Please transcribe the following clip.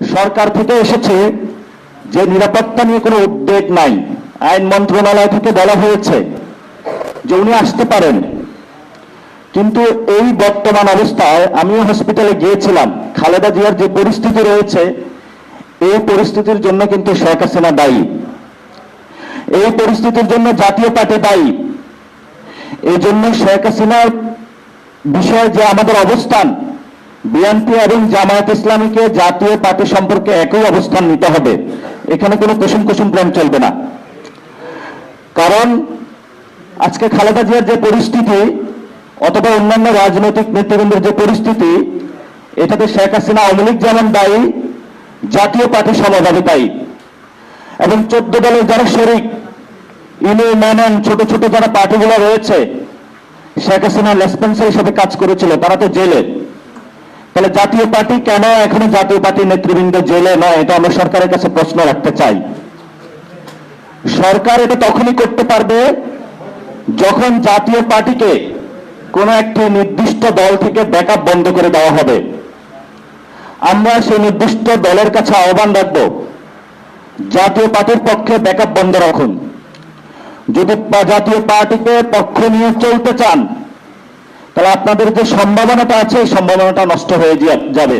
সরকার থেকে এসেছে যে নিরাপত্তা নিয়ে কোনো উদ্বেগ নাই। আইন মন্ত্রণালয় থেকে বলা হয়েছে যে উনি আসতে পারেন। কিন্তু এই বর্তমান অবস্থায় আমিও হসপিটালে গিয়েছিলাম। খালেদা জিয়ার যে পরিস্থিতি রয়েছে, এই পরিস্থিতির জন্য কিন্তু শেখ হাসিনা দায়ী। এই পরিস্থিতির জন্য জাতীয় পার্টি দায়ী। এই জন্য শেখ হাসিনার বিষয়ে যে আমাদের অবস্থান বিএনপি এবং জামায়াত ইসলামীকে জাতীয় পার্টি সম্পর্কে একই অবস্থান নিতে হবে। এখানে কোনো কুসুম কুসুম প্রেম চলবে না। কারণ আজকে খালেদা জিয়ার যে পরিস্থিতি অথবা অন্যান্য রাজনৈতিক নেতৃবৃন্দের যে পরিস্থিতি, এটাতে শেখ হাসিনা আওয়ামী লীগ যেমন দায়ী, জাতীয় পার্টি সমভাবে দায়ী এবং চোদ্দ দলের যারা শরিক মেনন ছোট ছোট যারা পার্টিগুলো রয়েছে, শেখ হাসিনা লেসপেন্সার হিসেবে কাজ করেছিল, তারা তো জেলে। তাহলে জাতীয় পার্টি কেন এখনও জাতীয় পার্টি নেতৃবৃন্দ জেলে নয়? এটা আমরা সরকারের কাছে প্রশ্ন রাখতে চাই। সরকার এটা তখনই করতে পারবে যখন জাতীয় পার্টিকে কোনো একটি নির্দিষ্ট দল থেকে ব্যাকআপ বন্ধ করে দেওয়া হবে। আমরা সেই নির্দিষ্ট দলের কাছে আহ্বান রাখব, জাতীয় পার্টির পক্ষে ব্যাকআপ বন্ধ রাখুন। যদি জাতীয় পার্টিকে পক্ষ নিয়ে চলতে চান তাহলে আপনাদের যে সম্ভাবনাটা আছে এই সম্ভাবনাটা নষ্ট হয়ে যাবে।